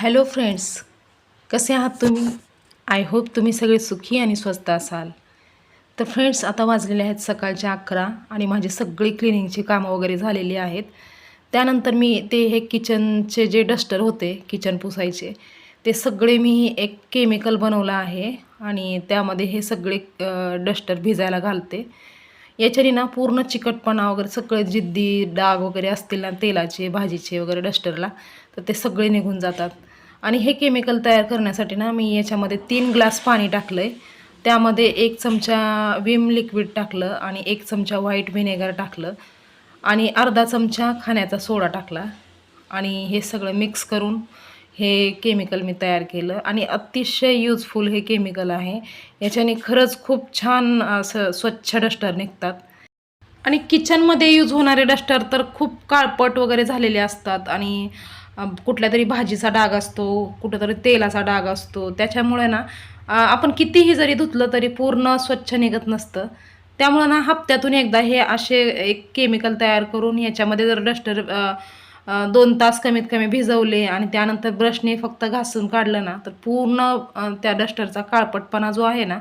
Hello friends कसे आहात तुम्ही? आय होप तुम्ही सगळे सुखी आणि स्वस्त असाल. तर फ्रेंड्स आता वाजलेले आहेत सकाळच्या अकरा आणि माझी सगळी क्लिनिंगची कामं वगैरे झालेली आहेत. त्यानंतर मी ते हे किचनचे जे डस्टर होते किचन पुसायचे ते सगळे मी एक केमिकल बनवलं आहे आणि त्यामध्ये हे सगळे डस्टर भिजायला घालते. याच्याने ना पूर्ण चिकटपणा वगैरे सगळे जिद्दी डाग वगैरे असतील ना तेलाचे भाजीचे वगैरे डस्टरला तर ते सगळे निघून जातात. आणि हे केमिकल तयार करण्यासाठी ना मी याच्यामध्ये तीन ग्लास पाणी टाकलं आहे त्यामध्ये एक चमचा विम लिक्विड टाकलं आणि एक चमचा व्हाईट व्हिनेगर टाकलं आणि अर्धा चमचा खाण्याचा सोडा टाकला. आणि हे सगळं मिक्स करून हे केमिकल मी तयार केलं. आणि अतिशय यूजफुल हे केमिकल आहे. याच्याने खरंच खूप छान असं स्वच्छ डस्टर निघतात. आणि किचनमध्ये यूज होणारे डस्टर तर खूप काळपट वगैरे झालेले असतात. आणि कुठल्या तरी भाजीचा डाग असतो कुठंतरी तेलाचा डाग असतो. त्याच्यामुळे ना आपण कितीही जरी धुतलं तरी पूर्ण स्वच्छ निघत नसतं. त्यामुळं ना हप्त्यातून एकदा हे असे एक केमिकल तयार करून याच्यामध्ये जर डस्टर दोन तास कमीत कमी भिजवले आणि त्यानंतर ब्रशने फक्त घासून काढलं ना तर पूर्ण त्या डस्टरचा काळपटपणा जो आहे ना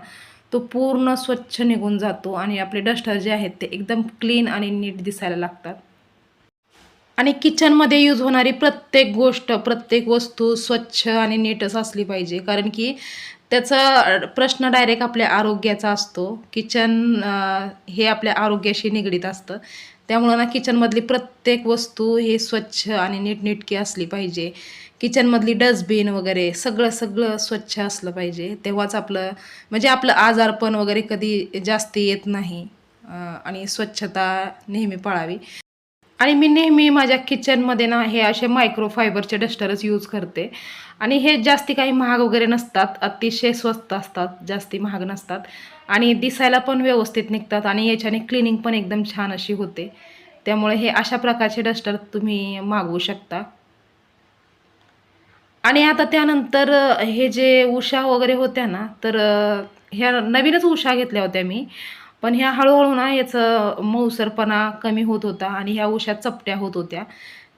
तो पूर्ण स्वच्छ निघून जातो आणि आपले डस्टर जे आहेत ते एकदम क्लीन आणि नीट दिसायला लागतात. आणि किचनमध्ये यूज होणारी प्रत्येक गोष्ट प्रत्येक वस्तू स्वच्छ आणि नीटच असली पाहिजे. कारण की त्याचा प्रश्न डायरेक्ट आपल्या आरोग्याचा असतो. किचन हे आपल्या आरोग्याशी निगडीत असतं. त्यामुळं ना किचनमधली प्रत्येक वस्तू हे स्वच्छ आणि नीटनेटकी असली पाहिजे. किचनमधली डस्टबिन वगैरे सगळं सगळं स्वच्छ असलं पाहिजे. तेव्हाच आपलं म्हणजे आपलं आजारपण वगैरे कधी जास्त येत नाही. आणि स्वच्छता नेहमी पाळावी. आणि मी नेहमी माझ्या किचनमध्ये ना हे असे मायक्रोफायबरचे डस्टरच यूज करते. आणि हे जास्ती काही महाग वगैरे नसतात. अतिशय स्वस्त असतात. जास्ती महाग नसतात. आणि दिसायला पण व्यवस्थित निघतात. आणि याच्याने क्लिनिंग पण एकदम छान अशी होते. त्यामुळे हे अशा प्रकारचे डस्टर तुम्ही मागवू शकता. आणि आता त्यानंतर हे जे उषा वगैरे होत्या ना तर ह्या नवीनच उषा घेतल्या होत्या मी. पण ह्या हळूहळू ना याचं मऊसरपणा कमी होत होता आणि ह्या उशा चपट्या होत होत्या.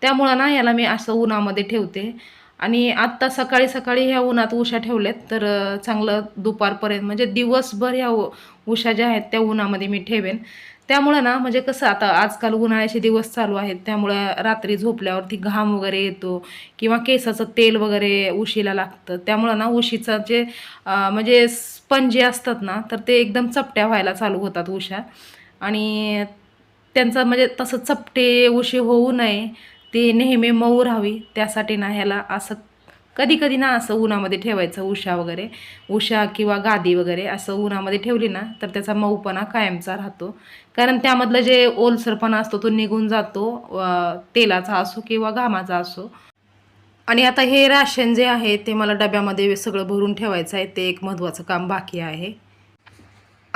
त्यामुळं ना याला मी असं उन्हामध्ये ठेवते. आणि आत्ता सकाळी सकाळी ह्या उन्हात उशा ठेवल्यात तर चांगलं दुपारपर्यंत म्हणजे दिवसभर ह्या उषा उशा ज्या आहेत त्या उन्हामध्ये मी ठेवेन. त्यामुळं ना म्हणजे कसं आता आजकाल उन्हाळ्याचे दिवस चालू आहेत त्यामुळं रात्री झोपल्यावरती घाम वगैरे येतो किंवा केसाचं तेल वगैरे उशीला लागतं. त्यामुळं ना उशीचं जे म्हणजे स्पंजे असतात ना तर ते एकदम चपट्या व्हायला चालू होतात उशा. आणि त्यांचं म्हणजे तसं चपटे उशी होऊ नये ते नेहमी मऊ राहावी त्यासाठी ना ह्याला असं कधी कधी ना असं उन्हामध्ये ठेवायचं उषा वगैरे. उषा किंवा गादी वगैरे असं उन्हामध्ये ठेवली ना तर त्याचा मऊपणा कायमचा राहतो. कारण त्यामधलं जे ओलसरपणा असतो तो निघून जातो तेलाचा असो किंवा घामाचा असो. आणि आता हे राशन जे आहे ते मला डब्यामध्ये सगळं भरून ठेवायचं आहे. ते एक महत्त्वाचं काम बाकी आहे.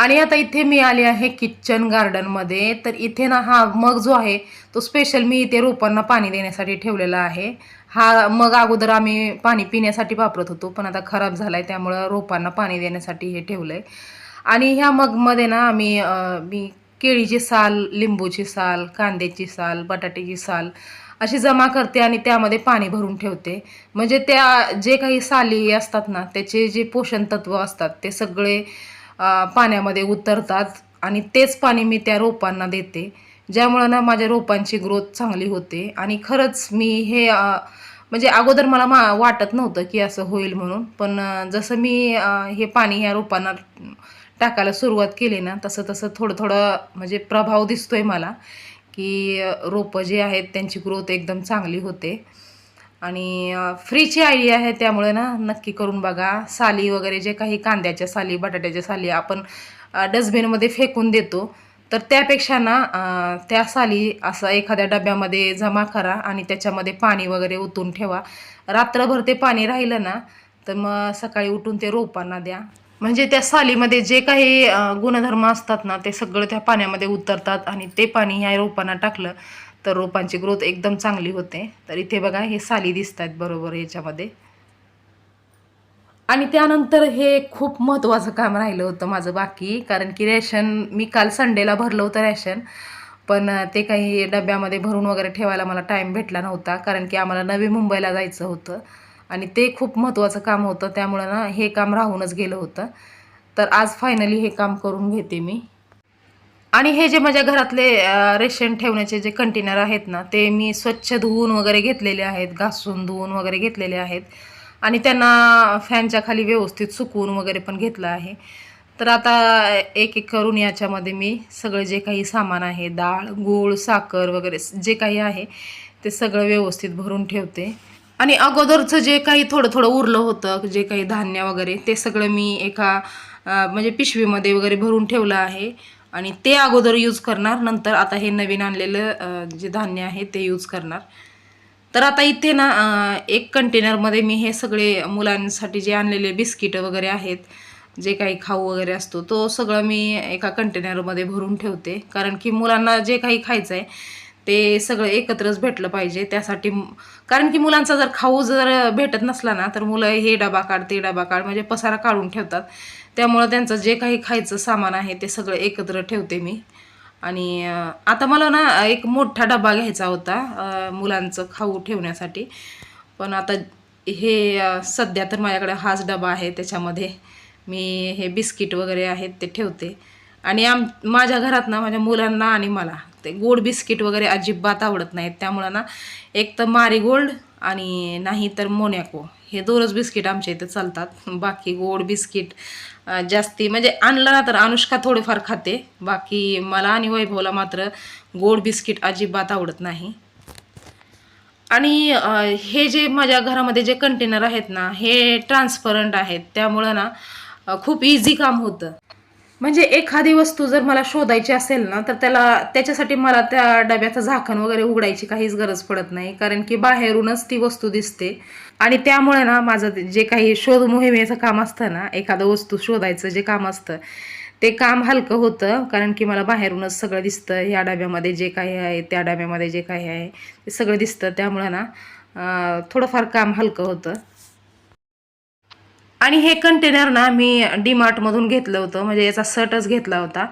आणि आता इथे मी आले आहे किचन गार्डनमध्ये तर इथे ना हा मग जो आहे तो स्पेशल मी इथे रोपांना पाणी देण्यासाठी ठेवलेला आहे. हा मग अगोदर आम्ही पाणी पिण्यासाठी वापरत होतो पण आता खराब झाला आहे त्यामुळं रोपांना पाणी देण्यासाठी हे ठेवलं आहे आणि ह्या मगमध्ये ना आम्ही मी केळीची साल लिंबूची साल कांद्याची साल बटाट्याची साल अशी जमा करते आणि त्यामध्ये पाणी भरून ठेवते. म्हणजे त्या जे काही साली असतात ना त्याचे जे पोषण तत्व असतात ते सगळे पाण्यामध्ये उतरतात आणि तेच पाणी मी त्या रोपांना देते ज्यामुळं ना माझ्या रोपांची ग्रोथ चांगली होते. आणि खरंच मी हे म्हणजे अगोदर मला मा वाटत नव्हतं की असं होईल म्हणून पण जसं मी हे पाणी ह्या रोपांना टाकायला सुरुवात केली ना तसं तसं थोडं थोडं म्हणजे प्रभाव दिसतोय मला की रोपं जे आहेत त्यांची ग्रोथ एकदम चांगली होते. आणि फ्रीची आयडिया आहे त्यामुळे ना नक्की करून बघा. साली वगैरे जे काही कांद्याच्या साली बटाट्याच्या साली आपण डस्टबिनमध्ये फेकून देतो. तर त्यापेक्षा ना त्या साली असं एखाद्या डब्यामध्ये जमा करा आणि त्याच्यामध्ये पाणी वगैरे ओतून ठेवा. रात्रभर ते पाणी राहिलं ना तर मग सकाळी उठून ते रोपांना द्या. म्हणजे त्या सालीमध्ये जे काही गुणधर्म असतात ना ते सगळं त्या पाण्यामध्ये उतरतात आणि ते पाणी ह्या रोपांना टाकलं तर रोपांची ग्रोथ एकदम चांगली होते. तर इथे बघा हे साली दिसत आहेत बरोबर याच्यामध्ये. आणि त्यानंतर हे खूप महत्त्वाचं काम राहिलं होतं माझं बाकी कारण की रॅशन मी काल संडेला भरलं होतं रॅशन पण ते काही डब्यामध्ये भरून वगैरे ठेवायला मला टाईम भेटला नव्हता कारण की आम्हाला नवी मुंबईला जायचं होतं. आणि ते खूप महत्त्वाचं काम होतं त्यामुळं ना हे काम राहूनच गेलं होतं. तर आज फायनली हे काम करून घेते मी. आणि हे जे माझ्या घरातले रेशन ठेवण्याचे जे कंटेनर आहेत ना ते मी स्वच्छ धुवून वगैरे घेतलेले आहेत घासून धुवून वगैरे घेतलेले आहेत. आणि त्यांना फॅनच्या खाली व्यवस्थित सुकवून वगैरे पण घेतलं आहे. तर आता एक एक करून याच्यामध्ये मी सगळं जे काही सामान आहे डाळ गूळ साखर वगैरे जे काही आहे ते सगळं व्यवस्थित भरून ठेवते. आणि अगोदरचं जे काही थोडं थोडं उरलं होतं जे काही धान्य वगैरे ते सगळं मी एका म्हणजे पिशवीमध्ये वगैरे भरून ठेवलं आहे. आणि ते अगोदर यूज करणार नंतर आता हे नवीन आणलेलं जे धान्य आहे ते यूज करणार. तर आता इथे ना एक कंटेनरमध्ये मी हे सगळे मुलांसाठी जे आणलेले बिस्किटं वगैरे आहेत जे काही खाऊ वगैरे असतो तो सगळं मी एका कंटेनरमध्ये भरून ठेवते. कारण की मुलांना जे काही खायचं आहे ते सगळं एकत्रच भेटलं पाहिजे. त्यासाठी कारण की मुलांचा जर खाऊ जर भेटत नसला ना तर मुलं हे डबा काढ ते डबा काढ म्हणजे पसारा काढून ठेवतात. त्यामुळं त्यांचं जे काही खायचं सामान आहे ते सगळं एकत्र ठेवते मी. आणि आता मला ना एक मोठा डबा घ्यायचा होता मुलांचं खाऊ ठेवण्यासाठी. पण आता हे सध्या तर माझ्याकडे हाच डबा आहे त्याच्यामध्ये मी हे बिस्किट वगैरे आहेत ते ठेवते. आणि आम माझ्या घरात ना माझ्या मुलांना आणि मला ते गोड बिस्किट वगैरे अजिबात आवडत नाहीत. त्यामुळं ना एक तर मारीगोल्ड आणि नाही तर मोनॅको. हे दोनच बिस्किट आमच्या इथे चालतात. बाकी गोड बिस्किट जास्ती म्हणजे आणलं ना तर अनुष्का थोडेफार खाते. बाकी मला आणि वैभवला मात्र गोड बिस्किट अजिबात आवडत नाही. आणि हे जे माझ्या घरामध्ये जे कंटेनर आहेत ना हे ट्रान्सपरंट आहेत. त्यामुळं ना खूप इझी काम होतं. म्हणजे एखादी वस्तू जर मला शोधायची असेल ना तर त्याला त्याच्यासाठी मला त्या डब्याचं झाकण वगैरे उघडायची काहीच गरज पडत नाही. कारण की बाहेरूनच ती वस्तू दिसते. आणि त्यामुळे ना माझं ते जे काही शोध मोहिमेचं काम असतं ना एखादं वस्तू शोधायचं जे काम असतं ते काम हलकं होतं. कारण की मला बाहेरूनच सगळं दिसतं. ह्या डब्यामध्ये जे काही आहे त्या डब्यामध्ये जे काही आहे ते सगळं दिसतं. त्यामुळं ना थोडंफार काम हलकं होतं. आणि हे कंटेनर ना मी डीमार्टमधून घेतलं होतं म्हणजे याचा सटच घेतला होता.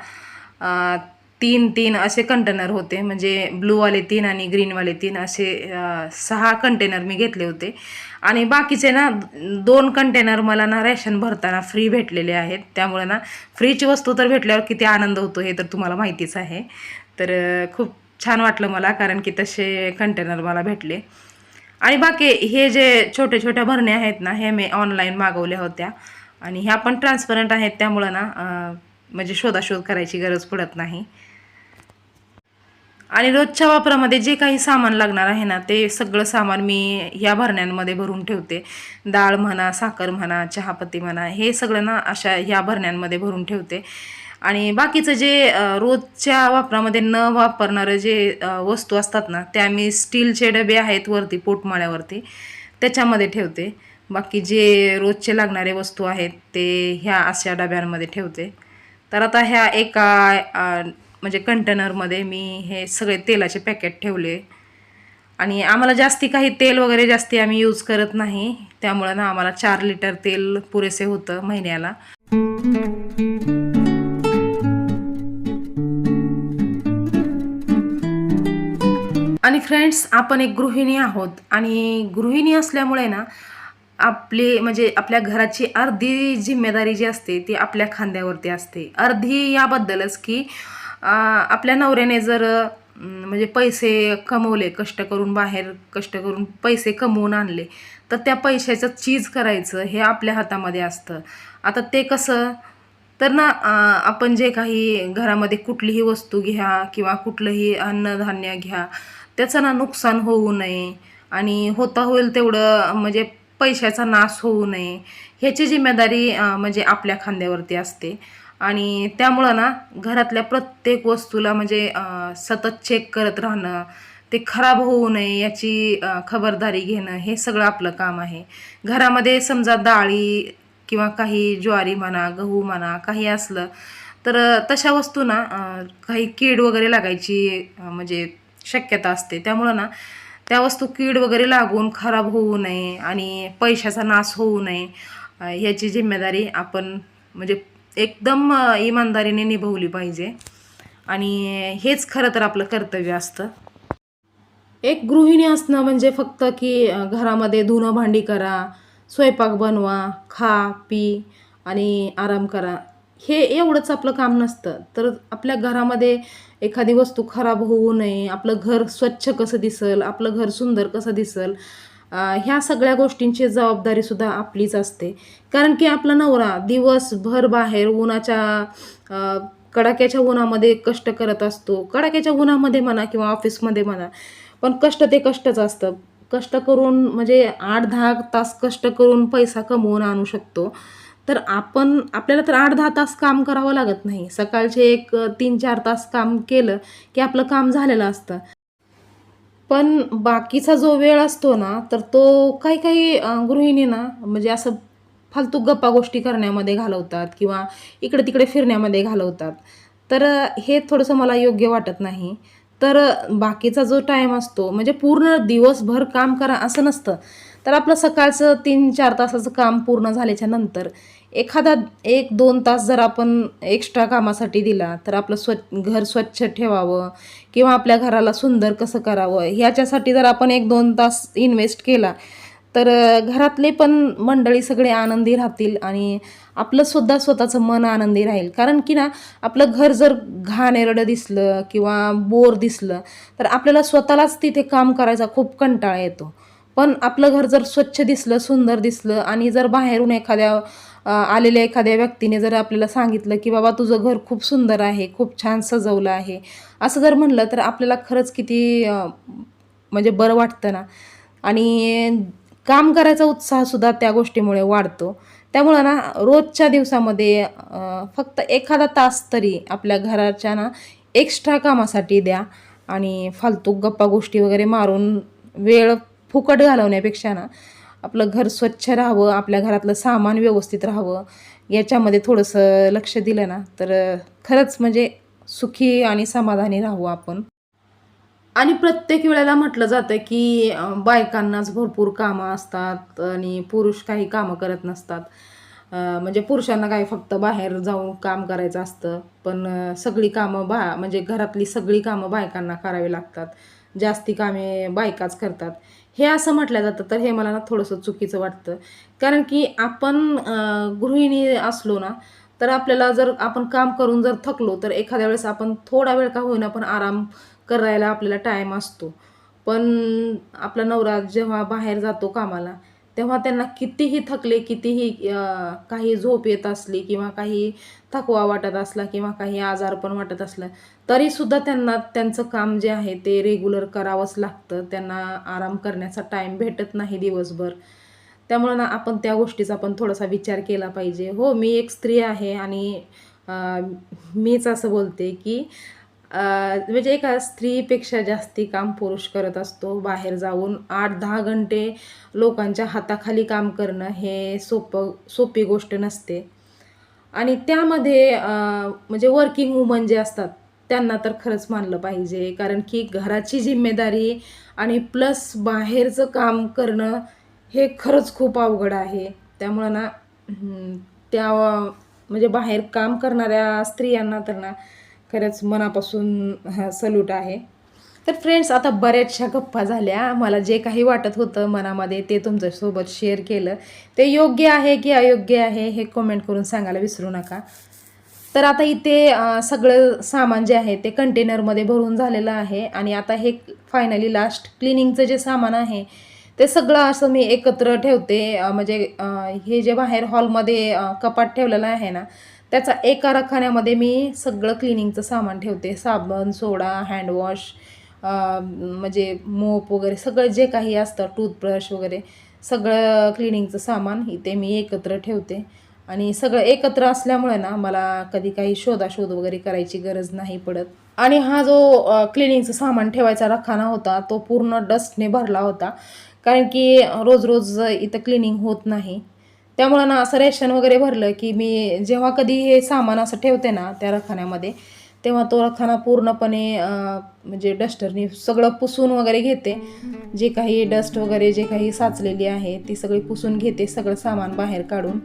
तीन तीन असे कंटेनर होते म्हणजे ब्लूवाले तीन आणि ग्रीनवाले तीन असे सहा कंटेनर मी घेतले होते. आणि बाकीचे ना दोन कंटेनर मला ना रेशन भरताना फ्री भेटलेले आहेत. त्यामुळे ना फ्रीची वस्तू तर भेटल्यावर किती आनंद होतो हे तर तुम्हाला माहितीच आहे. तर खूप छान वाटलं मला कारण की तसे कंटेनर मला भेटले. आणि बाकी हे जे छोटे छोट्या भरण्या आहेत ना हे मी ऑनलाईन मागवल्या होत्या. आणि ह्या पण ट्रान्सपरंट आहेत त्यामुळं ना म्हणजे शोधाशोध करायची गरज पडत नाही. आणि रोजच्या वापरामध्ये जे काही सामान लागणार आहे ना ते सगळं सामान मी या भरण्यांमध्ये भरून ठेवते. डाळ म्हणा साखर म्हणा चहापत्ती म्हणा हे सगळं ना अशा ह्या भरण्यांमध्ये भरून ठेवते. आणि बाकीचं जे रोजच्या वापरामध्ये न वापरणारं जे वस्तू असतात ना त्या मी स्टीलचे डबे आहेत वरती पोटमाळ्यावरती त्याच्यामध्ये ठेवते. बाकी जे रोजचे लागणारे वस्तू आहेत ते ह्या अशा डब्यांमध्ये ठेवते. तर आता ह्या एका म्हणजे कंटेनरमध्ये मी हे सगळे तेलाचे पॅकेट ठेवले. आणि आम्हाला जास्ती काही तेल वगैरे जास्ती आम्ही यूज करत नाही. त्यामुळं ना आम्हाला चार लिटर तेल पुरेसे होतं महिन्याला. आणि फ्रेंड्स आपण एक गृहिणी आहोत. आणि गृहिणी असल्यामुळे ना आपली म्हणजे आपल्या घराची अर्धी जिम्मेदारी जी असते ती आपल्या खांद्यावरती असते. अर्धी याबद्दलच की आपल्या नवऱ्याने जर म्हणजे पैसे कमवले कष्ट करून बाहेर कष्ट करून पैसे कमवून आणले तर त्या पैशाचं चीज करायचं हे आपल्या हातामध्ये असतं. आता ते कसं तर ना आपण जे काही घरामध्ये कुठलीही वस्तू घ्या किंवा कुठलंही अन्नधान्य घ्या त्याचं ना नुकसान होऊ नये आणि होता होईल तेवढं म्हणजे पैशाचा नाश होऊ नये. ह्याची जिम्मेदारी म्हणजे आपल्या खांद्यावरती असते. आणि त्यामुळं ना घरातल्या प्रत्येक वस्तूला म्हणजे सतत चेक करत राहणं ते खराब होऊ नये याची खबरदारी घेणं हे सगळं आपलं काम आहे. घरामध्ये समजा डाळी किंवा काही ज्वारी म्हणा गहू म्हणा काही असलं तर तशा वस्तू ना काही कीड वगैरे लागायची म्हणजे शक्यता असते. त्यामुळं ना त्या वस्तू कीड वगैरे लागून खराब होऊ नये आणि पैशाचा नाश होऊ नये याची ह्याची जिम्मेदारी आपण म्हणजे एकदम इमानदारीने निभवली पाहिजे. आणि हेच खरं तर आपलं कर्तव्य असतं. एक गृहिणी असणं म्हणजे फक्त की घरामध्ये धुणं भांडी करा स्वयंपाक बनवा खा पी आणि आराम करा. हे एवढंच आपलं काम नसतं. तर आपल्या घरामध्ये एखादी वस्तू खराब होऊ नये आपलं घर स्वच्छ कसं दिसल आपलं घर सुंदर कसं दिसल ह्या सगळ्या गोष्टींची जबाबदारीसुद्धा आपलीच असते. कारण की आपला नवरा दिवसभर बाहेर उन्हाच्या कडाक्याच्या उन्हामध्ये कष्ट करत असतो. कडाक्याच्या उन्हामध्ये म्हणा किंवा ऑफिसमध्ये म्हणा पण कष्ट ते कष्टच असतं. कष्ट करून म्हणजे आठ दहा तास कष्ट करून पैसा कमवून आणू शकतो. तर आपण आपल्याला तर आठ दहा तास काम करावं लागत नाही. सकाळचे एक तीन चार तास काम केलं की आपलं काम झालेलं असतं. पण बाकीचा जो वेळ असतो ना तर तो काही काही गृहिणी ना म्हणजे असं फालतू गप्पा गोष्टी करण्यामध्ये घालवतात किंवा इकडे तिकडे फिरण्यामध्ये घालवतात. तर हे थोडंसं मला योग्य वाटत नाही. तर बाकीचा जो टाईम असतो म्हणजे पूर्ण दिवसभर काम करा असं नसतं. तर आपलं सकाळचं तीन चार तासाचं काम पूर्ण झाल्याच्यानंतर एखादा एक दोन तास जर आपण एक्स्ट्रा कामासाठी दिला तर आपलं स्व घर स्वच्छ ठेवावं किंवा आपल्या घराला सुंदर कसं करावं ह्याच्यासाठी जर आपण एक दोन तास इन्व्हेस्ट केला तर घरातले पण मंडळी सगळे आनंदी राहतील आणि आपलंसुद्धा स्वतःचं मन आनंदी राहील. कारण की ना आपलं घर जर घाणेरडं दिसलं किंवा बोर दिसलं तर आपल्याला स्वतःलाच तिथे काम करायचा खूप कंटाळा येतो. पण आपलं घर जर स्वच्छ दिसलं सुंदर दिसलं आणि जर बाहेरून एखाद्या आलेल्या एखाद्या व्यक्तीने जर आपल्याला सांगितलं की बाबा तुझं घर खूप सुंदर आहे खूप छान सजवलं आहे असं जर म्हणलं तर आपल्याला खरंच किती म्हणजे बरं वाटतं ना? आणि काम करायचा उत्साहसुद्धा त्या गोष्टीमुळे वाढतो. त्यामुळं ना रोजच्या दिवसामध्ये फक्त एखादा तास तरी आपल्या घराच्या ना एक्स्ट्रा कामासाठी द्या आणि फालतू गप्पा गोष्टी वगैरे मारून वेळ फुकट घालवण्यापेक्षा ना आपलं घर स्वच्छ राहावं आपल्या घरातलं सामान व्यवस्थित राहावं याच्यामध्ये थोडंसं लक्ष दिलं ना तर खरंच म्हणजे सुखी आणि समाधानी राहू आपण. आणि प्रत्येक वेळेला म्हटलं जातं की बायकांनाच भरपूर कामं असतात आणि पुरुष काही कामं करत नसतात. म्हणजे पुरुषांना काय फक्त बाहेर जाऊन काम करायचं असतं पण सगळी कामं बा म्हणजे घरातली सगळी कामं बायकांना करावी लागतात. जास्ती कामे बायकाच करतात. हे असं म्हटलं जातं तर हे मला ना थोडंसं चुकीचं वाटतं. कारण की आपण गृहिणी असलो ना तर आपल्याला जर आपण काम करून जर थकलो तर एखाद्या वेळेस आपण थोडा वेळ का होईना पण आराम करायला आपल्याला टाईम असतो. पण आपला नवरा जेव्हा बाहेर जातो कामाला तेव्हा त्यांना कितीही थकले कितीही काही झोप येत असली किंवा काही थकवा वाटत असला किंवा काही आजारपण वाटत असलं तरीसुद्धा त्यांना त्यांचं काम जे आहे ते रेग्युलर करावंच लागतं. त्यांना आराम करण्याचा टाईम भेटत नाही दिवसभर. त्यामुळं ना आपण त्या गोष्टीचा पण थोडासा विचार केला पाहिजे. हो मी एक स्त्री आहे आणि मीच असं बोलते की म्हणजे एका स्त्रीपेक्षा जास्ती काम पुरुष करत असतो. बाहेर जाऊन आठ दहा घंटे लोकांच्या हाताखाली काम करणं हे सोपं सोपी गोष्ट नसते. आणि त्यामध्ये म्हणजे वर्किंग वुमन जे असतात त्यांना तर खरंच मानलं पाहिजे. कारण की घराची जिम्मेदारी आणि प्लस बाहेरचं काम करणं हे खरंच खूप अवघड आहे. त्यामुळं ना त्या म्हणजे बाहेर काम करणाऱ्या स्त्रियांना तर ना खरंच मनापासून सल्यूट आहे. तर फ्रेंड्स आता बऱ्याचशा गप्पा झाल्या. मला जे काही वाटत होतं मनामध्ये ते तुमच्यासोबत शेअर केलं. ते योग्य आहे की अयोग्य आहे हे कमेंट करून सांगायला विसरू नका. तर आता इथे सगळं सामान जे आहे ते कंटेनरमध्ये भरून झालेलं आहे. आणि आता हे फायनली लास्ट क्लिनिंगचं जे सामान आहे ते सगळं असं मी एकत्र ठेवते. म्हणजे हे जे बाहेर हॉलमध्ये कपाट ठेवलेलं आहे ना त्याचा एका रखान्यामध्ये मी सगळं क्लिनिंगचं सामान ठेवते. साबण सोडा हँडवॉश म्हणजे मोप वगैरे सगळं जे काही असतं टूथब्रश वगैरे सगळं क्लिनिंगचं सामान इथे मी एकत्र ठेवते. आणि सगळं एकत्र असल्यामुळे ना मला कधी काही शोधाशोध वगैरे करायची गरज नाही पडत. आणि हा जो क्लिनिंगचं सामान ठेवायचा रखाना होता तो पूर्ण डस्टने भरला होता. कारण की रोज रोज इथं क्लिनिंग होत नाही. त्यामुळं ना असं रेशन वगैरे भरलं की मी जेव्हा कधी हे सामान असं ठेवते ना त्या रखान्यामध्ये तेव्हा तो रखाना पूर्णपणे म्हणजे डस्टरनी सगळं पुसून वगैरे घेते. जे काही डस्ट वगैरे जे काही साचलेली आहे ती सगळी पुसून घेते सगळं सामान बाहेर काढून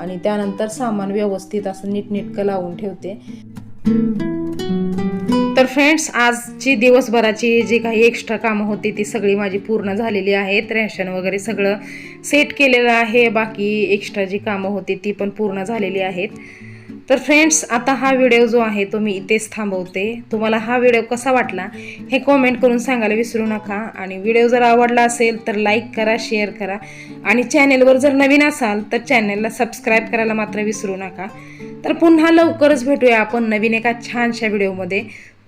आणि त्यानंतर सामान व्यवस्थित असं नीटनेटकं लावून ठेवते. तर फ्रेंड्स आजची दिवसभराची जी काही एक्स्ट्रा कामं होती ती सगळी माझी पूर्ण झालेली आहेत. रॅशन वगैरे सगळं सेट केलेलं आहे. बाकी एक्स्ट्रा जी कामं होती ती पण पूर्ण झालेली आहेत. तर फ्रेंड्स आता हा व्हिडिओ जो आहे तो मी इथेच थांबवते. तुम्हाला हा व्हिडिओ कसा वाटला हे कॉमेंट करून सांगायला विसरू नका. आणि व्हिडिओ जर आवडला असेल तर लाईक करा शेअर करा. आणि चॅनेलवर जर नवीन असाल तर चॅनेलला सबस्क्राईब करायला मात्र विसरू नका. तर पुन्हा लवकरच भेटूया आपण नवीन एका छानशा व्हिडिओमध्ये